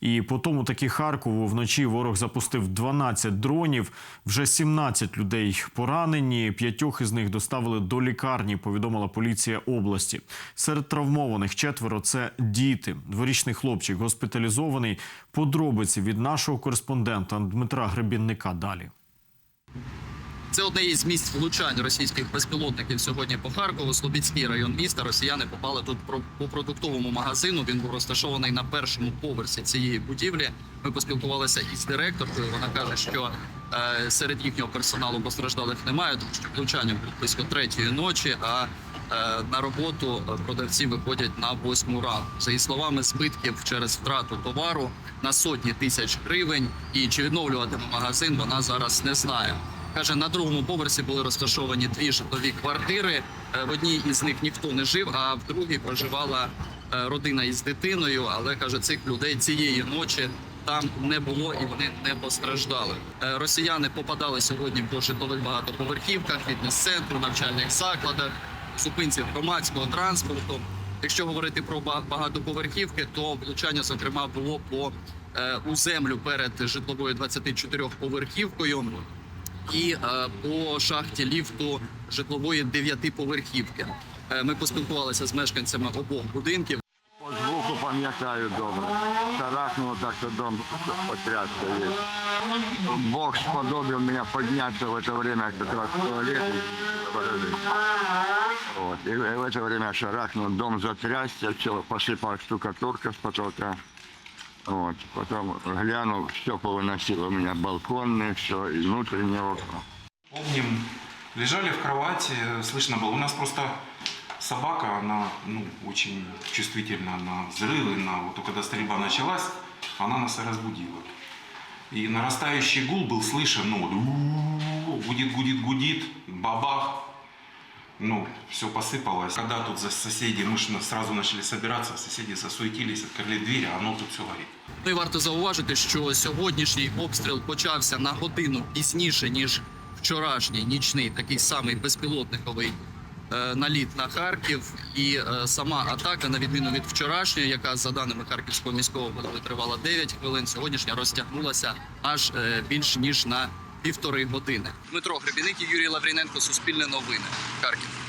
І по тому таки Харкову вночі ворог запустив 12 дронів. Вже 17 людей поранені. П'ятьох із них доставили до лікарні. Повідомила поліція області. Серед травмованих четверо це діти. Дворічний хлопчик госпіталізований. Подробиці від нашого кореспондента Дмитра Гребінника. Далі. Це одне із місць влучань російських безпілотників сьогодні по Харкову. Слобідський район міста. Росіяни попали тут по продуктовому магазину. Він був розташований на першому поверсі цієї будівлі. Ми поспілкувалися із директоркою. Вона каже, що е, серед їхнього персоналу постраждалих немає, тому що влучання було близько третьої ночі. А е, на роботу продавці виходять на восьму ранку. За її словами, збитків через втрату товару на сотні тисяч гривень. І чи відновлюватиме магазин, вона зараз не знає. Каже, на другому поверсі були розташовані дві житлові квартири. Е, В одній із них ніхто не жив, а в другій проживала е, родина із дитиною. Але каже, цих людей цієї ночі там не було і вони не постраждали. Е, Росіяни попадали сьогодні по житлових багатоповерхівках, фітнес-центру, навчальних закладах, зупинці громадського транспорту. Якщо говорити про ба- багатоповерхівки, то влучання, зокрема, було по у землю перед житловою 24-поверхівкою і е, по шахті ліфту житлової дев'ятиповерхівки. Е, Ми поспілкувалися з мешканцями обох будинків. По звуку пам'ятаю добре. Шарахнуло так, що дом потрясся весь. Бог сподобил меня подняться в это время как раз в туалет. и положить. Вот. И в это время шарахнул, дом затрясся, все, посыпалась штукатурка с потолка. Вот. Потом глянул, все повыносило у меня балконные, все, и внутренние окна. Помним, лежали в кровати, слышно было. У нас просто собака, она ну, очень чувствительна на взрывы, на вот когда стрельба началась, она нас и разбудила. И нарастающий гул был слышен, ну, вот, у-у-у, гудит, гудит, гудит, бабах. Ну, все посыпалось. Когда тут за соседи, мы ж на- сразу начали собираться, соседи засуетились, открыли дверь, а оно тут все горит. Ну і варто зауважити, що сьогоднішній обстріл почався на годину пізніше ніж вчорашній нічний, такий самий безпілотниковий е, наліт на Харків. І е, сама атака, на відміну від вчорашньої, яка за даними харківського міського голови тривала 9 хвилин, сьогоднішня розтягнулася аж е, більш ніж на півтори години. Дмитро Гребіник і Юрій Лавріненко, Суспільне новини, Харків.